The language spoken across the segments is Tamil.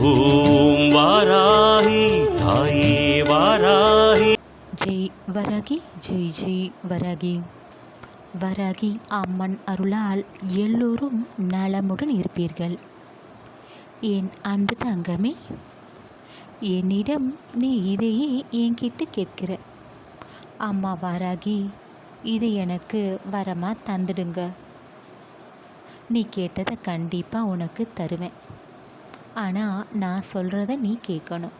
ஓம் வாராகி தாயே வாராகி ஜெய் வரகி ஜெய் ஜெய் வரகி வரகி அம்மன் அருளால் எல்லோரும் நலமுடன் இருப்பீர்கள். என் அன்பு தங்கமே என்னிடம் நீ இதையே என்கிட்ட கேட்கிற. அம்மா வாராகி இது எனக்கு வரமாக தந்துடுங்க. நீ கேட்டதை கண்டிப்பாக உனக்கு தருவேன். ஆனால் நான் சொல்கிறத நீ கேட்கணும்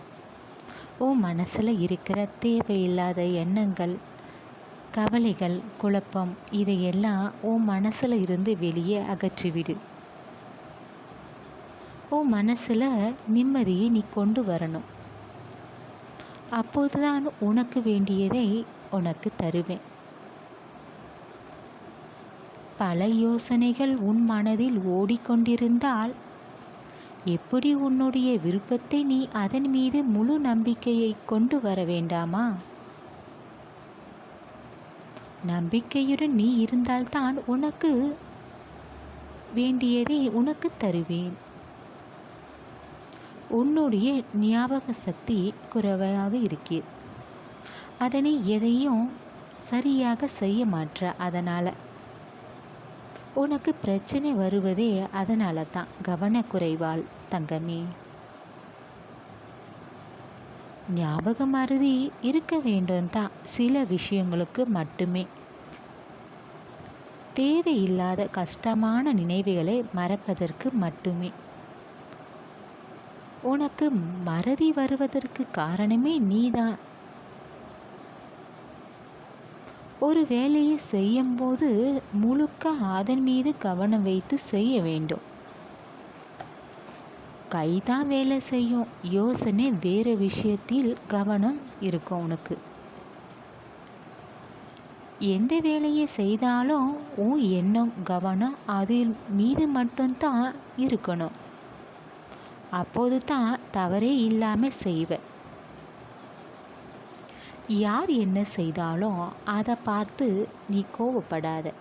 உன் மனசில் இருக்கிற தேவையில்லாத எண்ணங்கள் கவலைகள் குழப்பம் இதையெல்லாம் உன் மனசில் இருந்து வெளியே அகற்றிவிடு. உன் மனசில் நிம்மதியை நீ கொண்டு வரணும். அப்போதுதான் உனக்கு வேண்டியதை உனக்கு தருவேன். பல யோசனைகள் உன் மனதில் ஓடிக்கொண்டிருந்தால் எப்படி உன்னுடைய விருப்பத்தை நீ அதன் மீது முழு நம்பிக்கையை கொண்டு வர வேண்டாமா? நம்பிக்கையுடன் நீ இருந்தால்தான் உனக்கு வேண்டியதை உனக்கு தருவேன். உன்னுடைய ஞாபக சக்தி குறைவாக இருக்கிறது. அதனை எதையும் சரியாக செய்ய மாற்ற அதனால் உனக்கு பிரச்சனை வருவதே அதனால தான் கவனக்குறைவால் தங்கமே. ஞாபக மருதி இருக்க வேண்டும் தான் சில விஷயங்களுக்கு மட்டுமே. தேவையில்லாத கஷ்டமான நினைவுகளை மறப்பதற்கு மட்டுமே. உனக்கு மறதி வருவதற்கு காரணமே நீதான். ஒரு வேலையை செய்யும்போது முழுக்க அதன் மீது கவனம் வைத்து செய்ய வேண்டும். கைதான் வேலை செய்யும். யோசனை வேறு விஷயத்தில் கவனம் இருக்கும் உனக்கு. எந்த வேலையை செய்தாலும் உன் எண்ணம் கவனம் அதில் மீது மட்டும்தான் இருக்கணும். அப்போது தான் தவறே இல்லாமல் செய்வேன். யார் என்ன செய்தாலும் அதை பார்த்து நீ கோவப்படாத.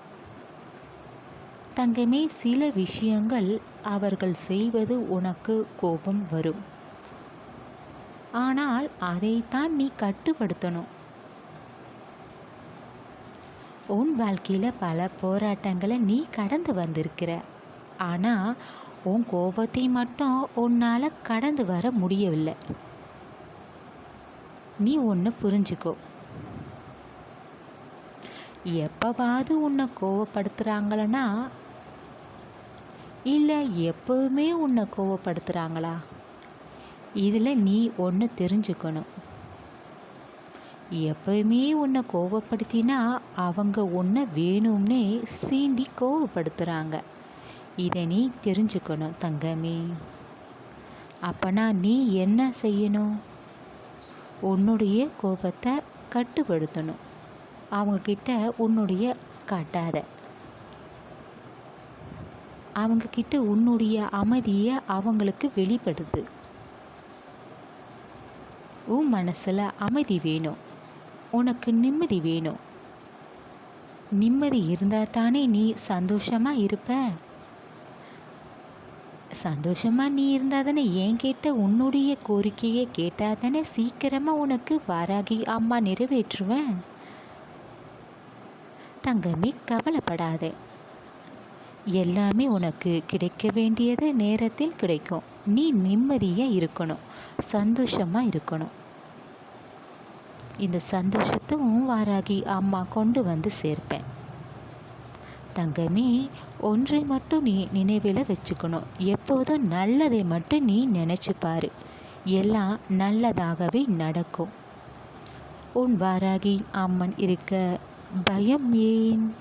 தங்கமே சில விஷயங்கள் அவர்கள் செய்வது உனக்கு கோபம் வரும். ஆனால் அதைத்தான் நீ கட்டுப்படுத்தணும். உன் வாழ்க்கையில் பல போராட்டங்களை நீ கடந்து வந்திருக்கிற. ஆனால் உன் கோபத்தை மட்டும் உன்னால் கடந்து வர முடியவில்லை. நீ ஒன்று புரிஞ்சுக்கோ. எப்போவாவது உன்னை கோவப்படுத்துகிறாங்களன்னா இல்லை எப்போவுமே உன்னை கோவப்படுத்துகிறாங்களா இதில் நீ ஒன்று தெரிஞ்சுக்கணும். எப்பயுமே உன்னை கோவப்படுத்தினா அவங்க உன்னை வேணும்னே சீண்டி கோவப்படுத்துகிறாங்க இதை நீ தெரிஞ்சுக்கணும் தங்கமே. அப்பனா நீ என்ன செய்யணும்? உன்னுடைய கோபத்தை கட்டுப்படுத்தணும். அவங்கக்கிட்ட உன்னுடைய காட்டாத. அவங்கக்கிட்ட உன்னுடைய அமைதியை அவங்களுக்கு வெளிப்படுத்து. உன் மனசில் அமைதி வேணும். உனக்கு நிம்மதி வேணும். நிம்மதி இருந்தால் தானே நீ சந்தோஷமாக இருப்ப? சந்தோஷமாக நீ இருந்தால் தானே ஏன் கேட்ட உன்னுடைய கோரிக்கையை கேட்டால் தானே சீக்கிரமாக உனக்கு வாராகி அம்மா நிறைவேற்றுவேன். தங்கமே கவலைப்படாதே. எல்லாமே உனக்கு கிடைக்க வேண்டியது நேரத்தில் கிடைக்கும். நீ நிம்மதியாக இருக்கணும். சந்தோஷமாக இருக்கணும். இந்த சந்தோஷத்தும் வாராகி அம்மா கொண்டு வந்து சேர்ப்பேன். தங்கமே ஒன்றை மட்டும் நீ நினைவில் வச்சுக்கணும். எப்போதும் நல்லதை மட்டும் நீ நினச்சி பாரு. எல்லாம் நல்லதாகவே நடக்கும். உன் வாராகி அம்மன் இருக்க பயம் ஏன்?